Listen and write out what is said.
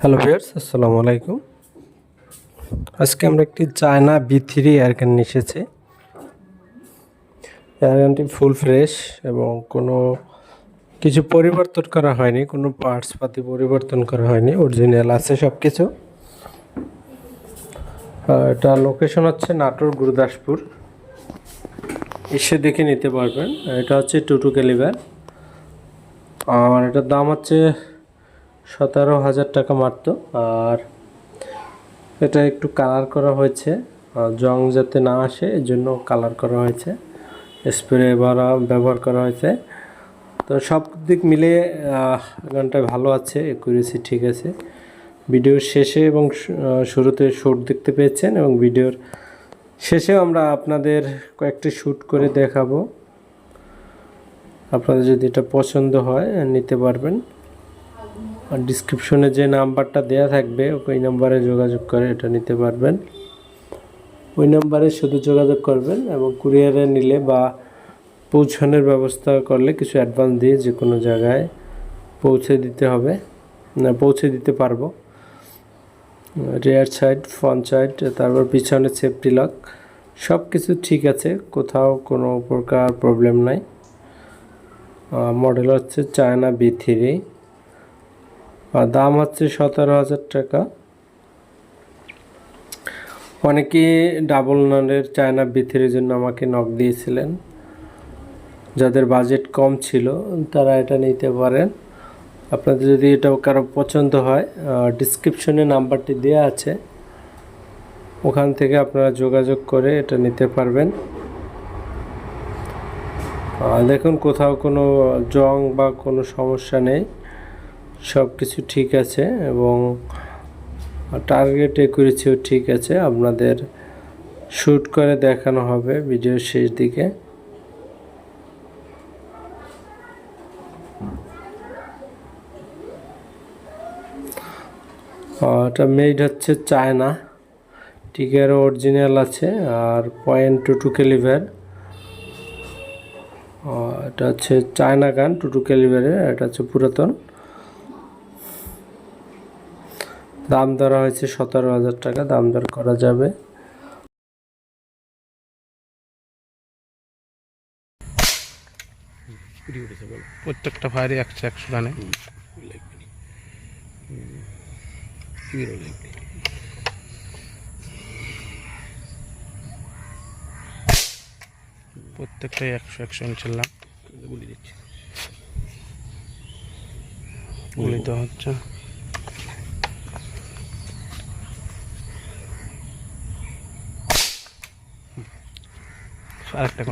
Hello viewers আসসালামু আলাইকুম আজকে আমরা একটি চায়না বি থ্রি এয়ারগান এসেছি। এয়ারগানটি ফুল ফ্রেশ এবং কোনো কিছু পরিবর্তন করা হয়নি, কোনো পার্টস পাতি পরিবর্তন করা হয়নি অরিজিনাল আছে সব কিছু এটা লোকেশন হচ্ছে নাটোর, গুরুদাসপুর। এসে দেখে নিতে পারবেন। এটা হচ্ছে টুটু ক্যালিভার আর এটার দাম হচ্ছে সতেরো হাজার টাকা মাত্র আর এটা একটু কালার করা হয়েছে। জং যাতে না আসে এর জন্য কালার করা হয়েছে। স্প্রে ব্যবহার করা হয়েছে। তো সব দিক আহ, গানটা ভালো আছে একুরেসি ঠিক আছে। ভিডিওর শেষে এবং শুরুতে শ্যুট দেখতে পেয়েছেন এবং ভিডিওর শেষেও আমরা আপনাদের কয়েকটি শ্যুট করে দেখাবো। আপনাদের যদি এটা পছন্দ হয় নিতে পারবেন। আর ডিসক্রিপশনে যে নাম্বারটা দেয়া থাকবে, ওই নাম্বারে যোগাযোগ করে এটা নিতে পারবেন। ওই নাম্বারে শুধু যোগাযোগ করবেন এবং কুরিয়ারে নিলে বা পৌঁছানোর ব্যবস্থা করলে কিছু অ্যাডভান্স দিয়ে যে কোনো জায়গায় পৌঁছে দিতে হবে, না, পৌঁছে দিতে পারব। রেয়ার সাইড ফ্রন্ট সাইড তারপর পিছনে সেফটি লক সব কিছু ঠিক আছে, কোথাও কোনো প্রকার প্রবলেম নাই। মডেল হচ্ছে চায়না বি থ্রি আর দাম হচ্ছে সতেরো হাজার টাকা। অনেকেই ডাবল নানের চায়না বিথির জন্য আমাকে নক দিয়েছিলেন। যাদের বাজেট কম ছিল, তারা এটা নিতে পারেন। আপনাদের যদি এটা কারও পছন্দ হয় ডিসক্রিপশনে নাম্বারটি দেওয়া আছে। ওখান থেকে আপনারা যোগাযোগ করে এটা নিতে পারবেন। দেখুন কোথাও কোনো জং বা কোনো সমস্যা নেই। সব কিছু ঠিক আছে এবং টার্গেট করেছেও ঠিক আছে। আপনাদের শ্যুট করে দেখানো হবে ভিডিওর শেষ দিকে। এটা মেড হচ্ছে চায়না। টিকার অরিজিনাল আছে আর পয়েন্ট টু টু ক্যালিভার এটা হচ্ছে চায়না গান টু টু ক্যালিভারের এটা হচ্ছে পুরাতন। দাম ধরা হয়েছে সতেরো হাজার টাকা দাম দর করা যাবে। প্রত্যেকটা ফায়ারই একশো একশো রানে। প্রত্যেকটাই একশো একশো ইনশাল্লাহ গুলি দিচ্ছি। গুলি তো হচ্ছে। আরেকটা